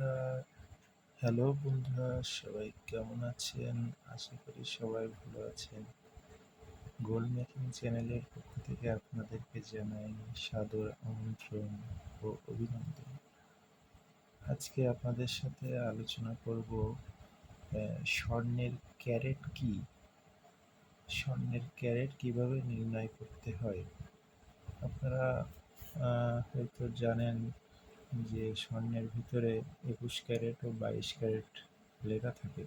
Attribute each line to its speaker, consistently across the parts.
Speaker 1: বন্ধুরা। হ্যালো বন্ধুরা, সবাই কেমন আছেন? আশা করি সবাই ভালো আছেন। গোল মেকিং চ্যানেলের পক্ষ থেকে আপনাদেরকে জানাই সাদর আমন্ত্রণ ও অভিনন্দন। আজকে আপনাদের সাথে আলোচনা করব স্বর্ণের ক্যারেট কি? স্বর্ণের ক্যারেট কীভাবে নির্ণয় করতে হয়? আপনারা হয়তো জানেন যে স্বর্ণের ভিতরে একুশ ক্যারেট ও বাইশ ক্যারেট লেখা থাকে,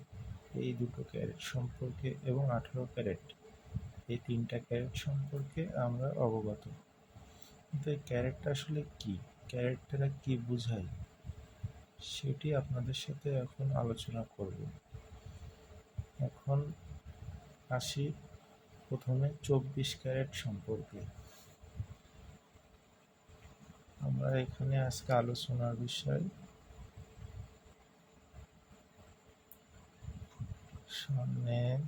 Speaker 1: এই দুটো ক্যারেট সম্পর্কে এবং আঠারো ক্যারেট, এই তিনটা ক্যারেট সম্পর্কে আমরা অবগত। কিন্তু এই ক্যারেটটা আসলে কি? ক্যারেটটা কি বোঝায়? সেটি আপনাদের সাথে এখন আলোচনা করব। এখন আসি প্রথমে চব্বিশ ক্যারেট সম্পর্কে। আমরা এখানে আজকে আলোচনার বিষয় স্বর্ণের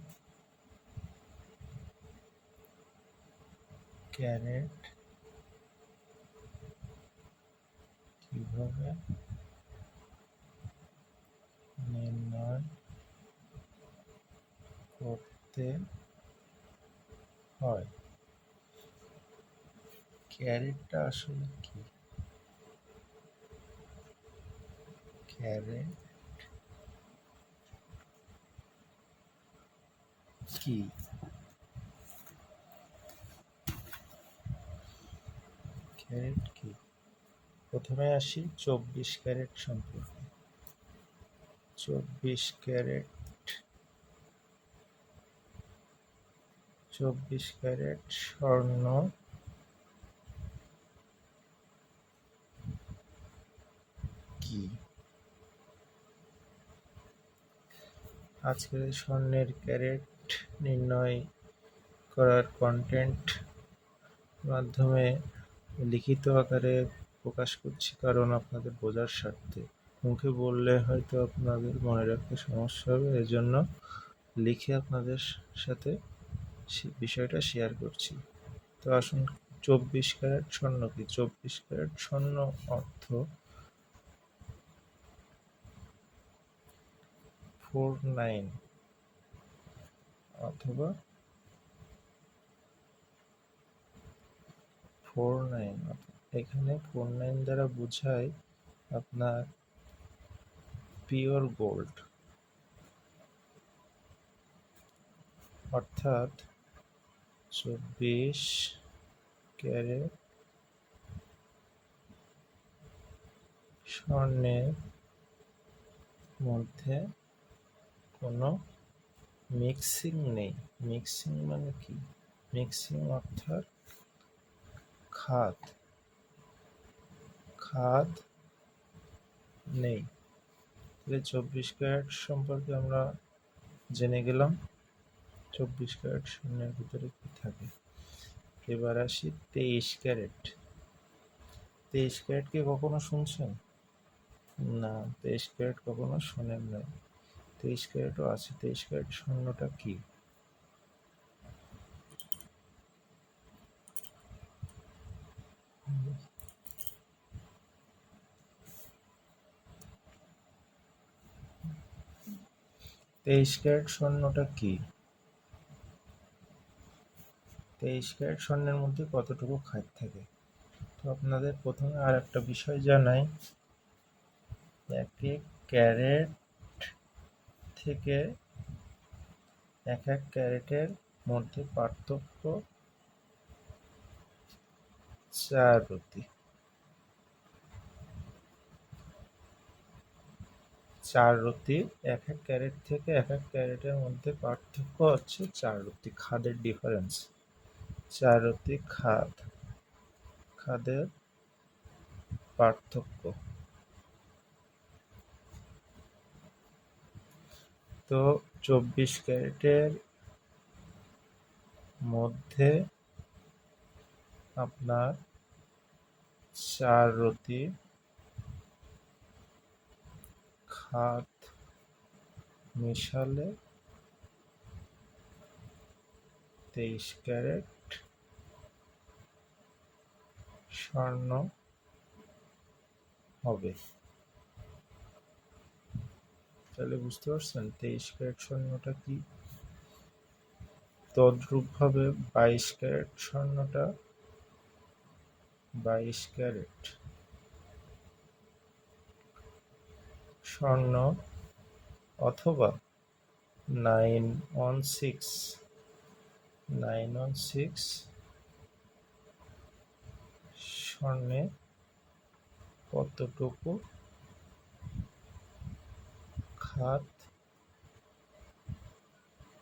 Speaker 1: ক্যারেট কীভাবে নির্ণয় করতে হয়? ক্যারেটটা আসলে কি? ক্যারেট কি ক্যারেট কি প্রথমে আসি চব্বিশ ক্যারেট সম্পর্কে। চব্বিশ ক্যারেট। চব্বিশ ক্যারেট স্বর্ণ কি আজকে স্বর্ণের ক্যারেট নির্ণয় করার কন্টেন্ট মাধ্যমে লিখিত আকারে প্রকাশ করছি কারণ আপনাদের বোঝার স্বার্থে। মুখে বললে হয়তো আপনাদের মনে রাখতে সমস্যা হবে, এজন্য লিখে আপনাদের সাথে বিষয়টা শেয়ার করছি। তো আসুন, চব্বিশ ক্যারেট স্বর্ণ কি? চব্বিশ ক্যারেট স্বর্ণ অর্থ ফোর নাইন অথবা ফোর নাইন এখানে ফোর নাইন দ্বারা বোঝায় আপনার পিওর গোল্ড। অর্থাৎ চব্বিশ ক্যারেট স্বর্ণের মধ্যে কোনো মিক্সিং নেই। মিক্সিং মানে কি? মিক্সিং অর্থাৎ খাদ। খাদ নেই। তাহলে চব্বিশ ক্যারেট সম্পর্কে আমরা জেনে গেলাম। চব্বিশ ক্যারেট শূন্যের ভিতরে কি থাকে? এবার আসি তেইশ ক্যারেট। তেইশ ক্যারেট কি কখনো শুনছেন? না, তেইশ ক্যারেট কখনো শোনেন নাই। তেইশ ক্যারেটও আছে, তেইশ ক্যারেট শূন্যটা কি? তেইশ ক্যারেট স্বর্ণটা কি? তেইশ ক্যারেট স্বর্ণের মধ্যে কতটুকু খাদ থাকে? তো আপনাদের প্রথমে আর একটা বিষয় জানাই। এক এক ক্যারেট থেকে এক এক ক্যারেটের মধ্যে পার্থক্য চার রতি চার রতি, এক এক ক্যারেট থেকে এক এক ক্যারেটের মধ্যে পার্থক্য হচ্ছে চার রতি, খাদের ডিফারেন্স চার রতি খাদ, খাদের পার্থক্য। তো চব্বিশ ক্যারেটের মধ্যে আপনার চার রতি খাদ মিশালে তেইশ ক্যারেট স্বর্ণ হবে। তাহলে বুঝতে পারছেন? তেইশ ক্যারেট স্বর্ণটা কি? তদ্রূপভাবে বাইশ ক্যারেট স্বর্ণটা বাইশ ক্যারেট স্বর্ণ অথবা nine one six, nine one six স্বর্ণে কতটুকু খাত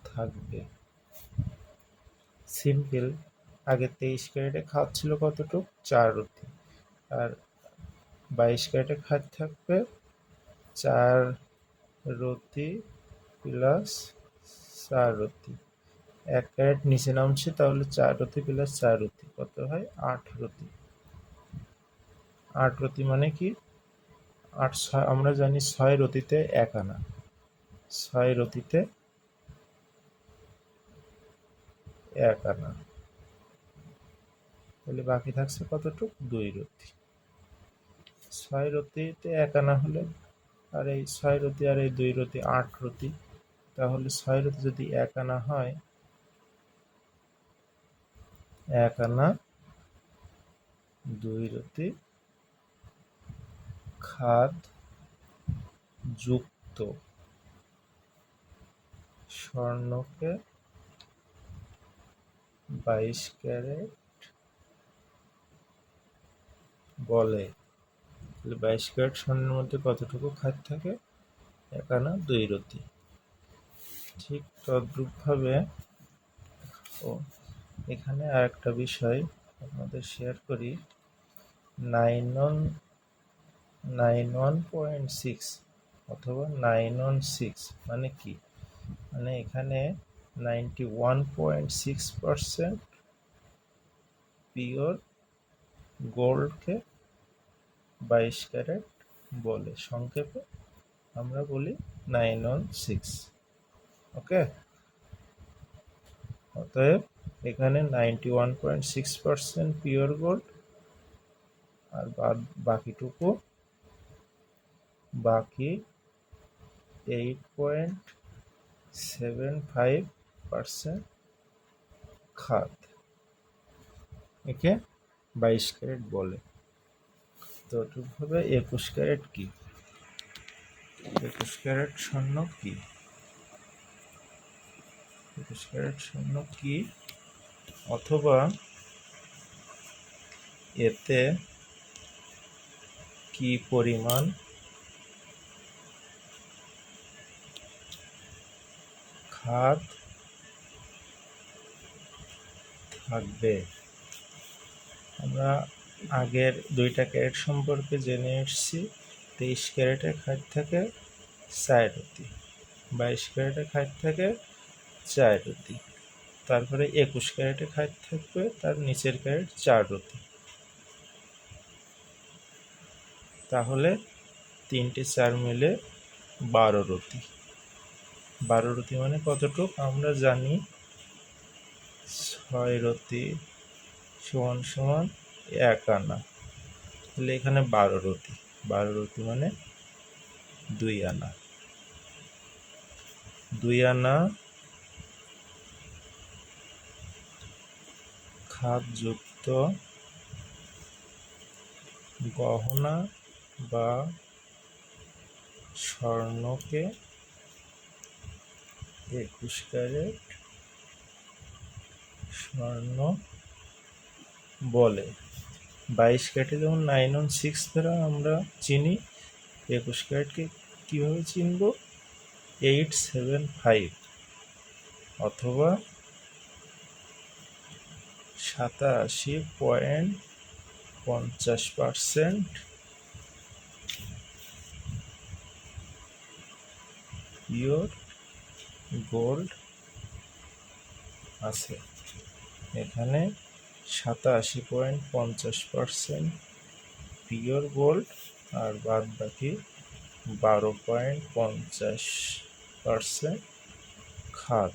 Speaker 1: থাকবে। সিম্পল, আগে তেইশ ক্যারেটে খাত ছিল কতটুকু? চার রতি আর বাইশ ক্যারেটে খাত থাকবে চার রতি প্লাস চার রতি এক ক্যারেট নিচে নামছে, তাহলে চার রতি প্লাস চার রতি কত হয়? আট রতি আট রতি মানে কি? আট ছয় আমরা জানি ছয় রতিতে এক আনা। ছয় রতিতে এক আনা। তাহলে বাকি থাকছে কতটুক? দুই রতি। ছয় রতিতে এক আনা হলে আর এই ছয় রতি আর এই দুই রতি আট রতি, তাহলে ছয় রতি যদি এক আনা হয়, এক আনা দুই রতি খাদ যুক্ত স্বর্ণকে বাইশ ক্যারেট বলে। বাইশ ক্যারেট স্বর্ণের মধ্যে কতটুকু খাদ থাকে? এক আনা দুই রতি। ঠিক তদ্রূপভাবে ও এখানে আর একটা বিষয় আপনাদের শেয়ার করি। Nine one nine one point six অথবা নাইন ওয়ান সিক্স মানে কি? মানে এখানে ninety one point six percent pure গোল্ডকে বাইশ ক্যারেট বলে। সংক্ষেপে আমরা বলি নাইন ওয়ান সিক্স। ওকে? অতএব এখানে ninety one point six percent pure gold আর বাকিটুকু বাকি eight point seven five percent খাত একে বাইশ ক্যারেট বলে। তো ঠিকভাবে একুশ ক্যারেট কি? একুশ ক্যারেট স্বর্ণ কি? একুশ ক্যারেট স্বর্ণ কি? অথবা এতে কি পরিমাণ খাত থাকবে। আমরা আগের দুইটা ক্যারেট সম্পর্কে জেনে এসেছি। তেইশ ক্যারেটের খাত থাকে চার রতি বাইশ ক্যারেটের খাত থাকে চার রতি তারপরে একুশ ক্যারেটে খাত থাকবে তার নিচের ক্যারেট চার রতি তাহলে তিনটে চার মিলে বারো রতি বারো রতি মানে কতটুক? আমরা জানি ছয় রতি সমান সমান এক আনা। তাহলে এখানে বারো রতি। বারো রতি মানে দুই আনা। দুই আনা খাতযুক্ত গহনা বা স্বর্ণকে একুশ ক্যারেট স্বর্ণ বলে। বাইশ ক্যারেটে যেমন নাইন ওয়ান সিক্স দ্বারা আমরা চিনি, একুশ ক্যারেটকে কীভাবে চিনব? এইট সেভেন ফাইভ অথবা সাতাশি পয়েন্ট পঞ্চাশ পারসেন্ট পিওর গোল্ড আছে। এখানে সাতাশি পয়েন্ট পঞ্চাশ পারসেন্ট পিওর গোল্ড আর বাদ বাকি বারো পয়েন্ট পঞ্চাশ পারসেন্ট খাদ।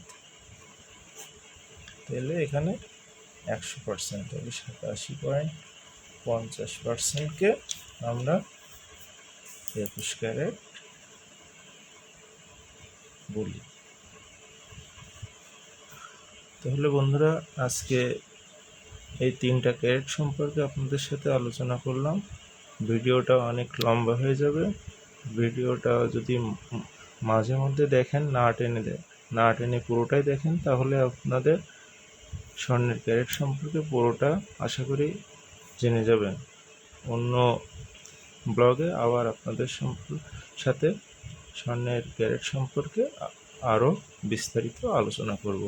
Speaker 1: তাহলে এখানে একশো পারসেন্ট, তাহলে সাতাশি পয়েন্ট পঞ্চাশ পারসেন্টকে আমরা একুশ ক্যারেট বলি। তাহলে বন্ধুরা, আজকে এই তিনটা ক্যারেট সম্পর্কে আপনাদের সাথে আলোচনা করলাম। ভিডিওটা অনেক লম্বা হয়ে যাবে। ভিডিওটা যদি মাঝে মধ্যে দেখেন, না টেনে দেয় না টেনে পুরোটাই দেখেন, তাহলে আপনাদের স্বর্ণের ক্যারেট সম্পর্কে পুরোটা আশা করি জেনে যাবেন। অন্য ব্লগে আবার আপনাদের সাথে স্বর্ণের ক্যারেট সম্পর্কে আরও বিস্তারিত আলোচনা করব।